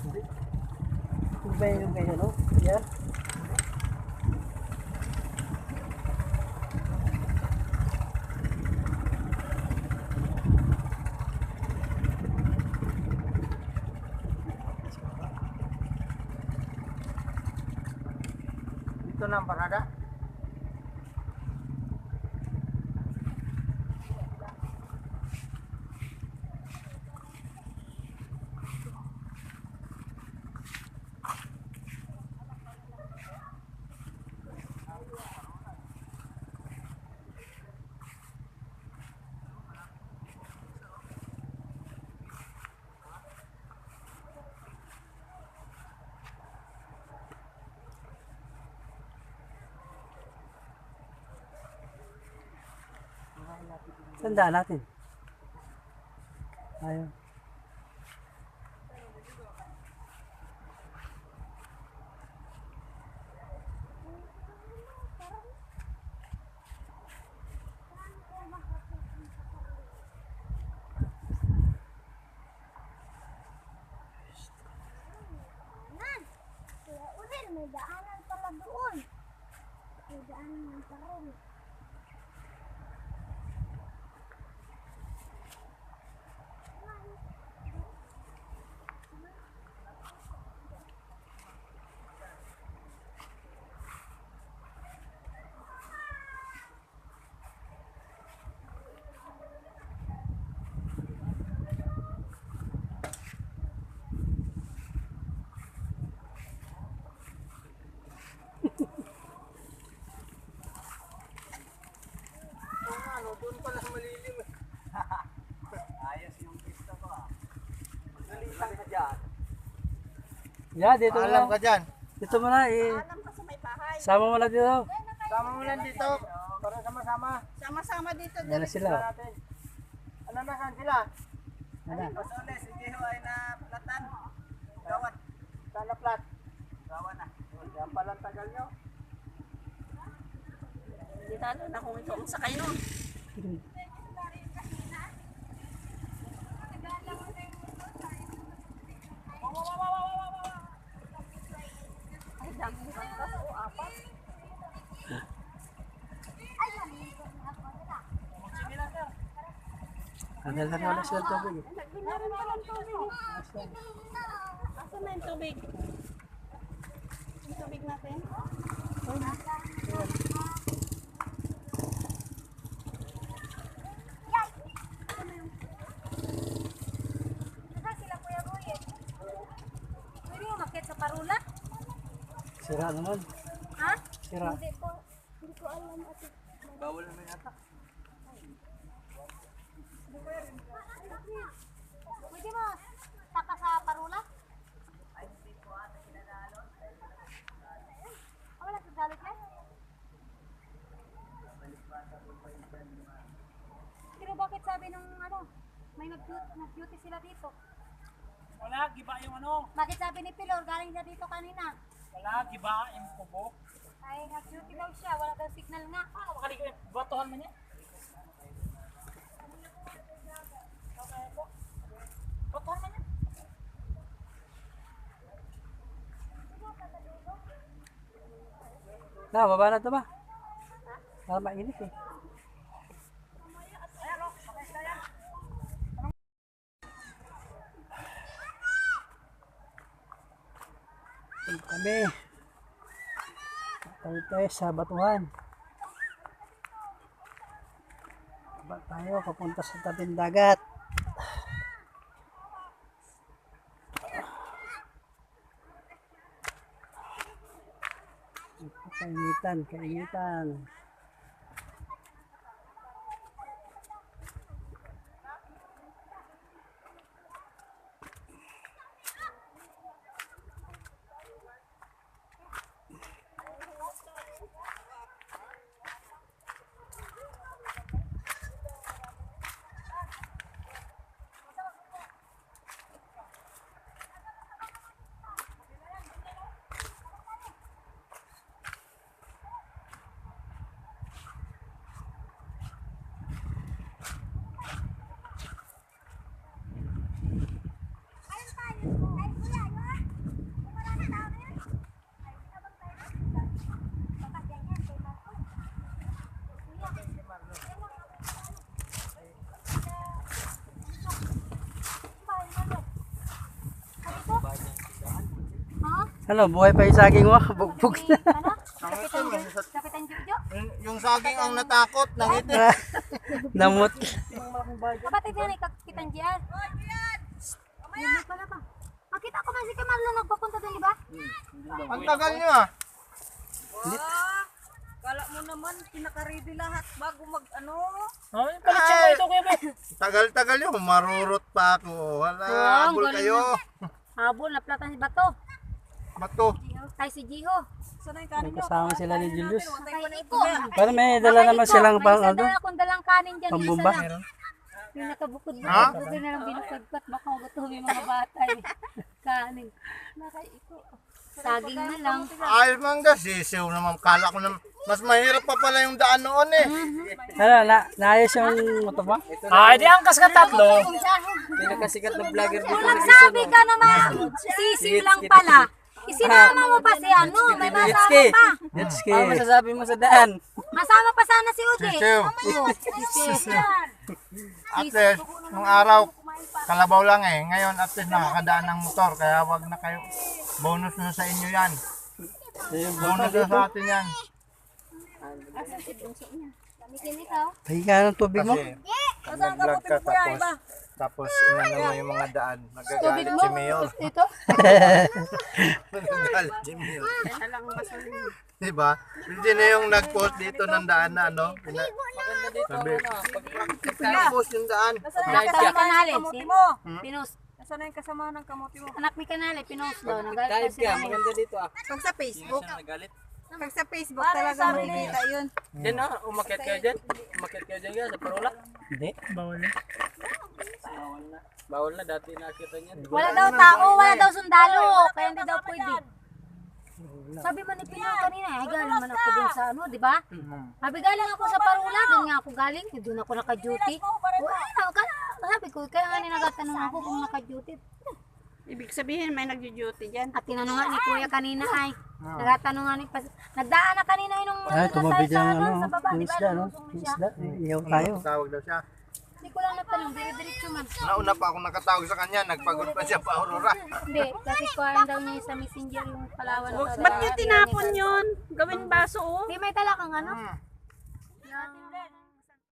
Ito ba yung ganyan, no? Yan. Dito na ang parada. Tandaan natin. Udin, may daanan pala doon. May daanan ng parol. Ano, doon pala sa malilim. Ayos yung pista ko ah. Nalitan ka dyan. Yeah, dito mo lang. ka dyan. Dito mo na. Eh. Alam ka sa may bahay. Sama mo lang dito. Sama mo lang dito. Para sama-sama. Sama-sama dito. Yan na sila. Sila natin. Ano na saan sila? Ano? Pasole, si Jeho ay na platan. Gawat. Saan na plat? Gawan na. Yan pala ang tagal nyo. Hindi lalo na kung ito ang sakay nun. Ay, dami ka o apat. Kandal na wala sila tubig. Nagbinarin pa lang tubig. Asan na yung tubig? Yung tubig natin? Parula? Sira naman. Ha? Sira. Hindi ko, hindi ko alam. Bawal naman yata. Pwede mo taka sa parula? Ah, wala sa galit yan? Pero bakit sabi nung ano, may nag-duty, nag-duty sila dito? Wala, giba yung ano. Bakit sabi ni Pilor, galing na dito kanina? Wala, giba yung kubo. Ay, nag-duty daw siya, wala daw signal nga. Ano, makaligo yung batuhan man yan. Batuhan man yan. Na, baba na ito ba? Para mainit eh. Kami. Tayo tayo sa batuhan. Baba tayo papunta sa tabing dagat. Kainitan, kainitan. Ano, buhay pa yung saging mo? Bugbog na. Ano? Ito, yung, Kapitan Jojo? yung, saging ang natakot, nangiti. Namot. Kapatid yan, Kapitan Gian. Hindi pala ba? Makita ko man si Kamarlo nagpapunta doon, di ba? Ang tagal nyo ah. Kala mo naman, pinaka-ready lahat bago mag ano. Oh, yung palit siya ito, Kuya Ben. Tagal-tagal yun, marurot pa ako. Wala, habol kayo. Habol, naplatan si Bato. Bato. Ay, si Jiho. Sana yung kanin. Kasama sila ni Julius. Pero may dala naman silang pang May ano. dala akong dalang kanin dyan. may Pambumba. Yung nakabukod ba? Bukod na lang binukod-kot. Baka magutuhin yung mga bata eh. Kanin. Nakaiko. Saging na lang. Ay, mangga, sisiw naman. Kala ko naman, mas mahirap pa pala yung daan noon eh. Ano, na, naayos yung motor mo? Ah, di angkas ka tatlo. Pinakasikat na vlogger dito. Nagsabi ka naman, sisiw lang pala. Isinama mo pa si ano, may masama pa. Jet ski. Ano masasabi mo sa daan? Masama pa sana si Ude. Oo, sisiw. At least, nung araw, kalabaw lang eh. Ngayon, at least nakakadaan ng motor. Kaya wag na kayo. Bonus na sa inyo yan. Bonus na sa atin yan. Ka ng tubig mo? Kasi, nag-vlog ka tapos, tapos inano mo yung mga daan. Nagagalit si Mayor. Ito? Nagagalit si Mayor. Diba? Hindi na yung nag-post dito ng daan na ano. Pina, sabi, nag-post yung daan. Anak ni Kanale. Kamuti mo. Pinos. Nasaan na yung kasama ng kamuti mo? Anak ni Kanale, pinos daw. Nagalit kasi kami. dito ah. Pag sa Facebook. Pag sa Facebook Para talaga makikita yun. Diyan na, umakyat kayo dyan. Umakyat kayo dyan sa parola. Hindi, bawal na. Bawal na, dati nakita niyan. Wala daw tao, wala daw sundalo. Kaya hindi daw pwede. Sabi man ni Pinang kanina, ay galing man ako dun sa ano, di ba? Sabi galing ako sa Parula, dun nga ako galing, dun ako naka-duty. Wala, sabi ko, kaya nga nagatanong ako kung naka-duty. Ibig sabihin may nag-duty dyan. At tinanong nga ni Kuya kanina ay, nga ni Pas, nagdaan na kanina yung Ay, tumabi dyan sa, ano, sa baba, yung di ba? isda, no? Lumusong Yung siya. isda, iyaw tayo. Tawag daw siya. Hindi ko lang natanong, dire-diretso man. Nauna pa ako nakatawag sa kanya. Nagpagod pa siya pa Aurora. Hindi, kasi kuhaan daw niya sa messenger yung Palawan. Ba't niyo tinapon yun? Gawin baso oh. Hindi, may dala kang ano? Hmm.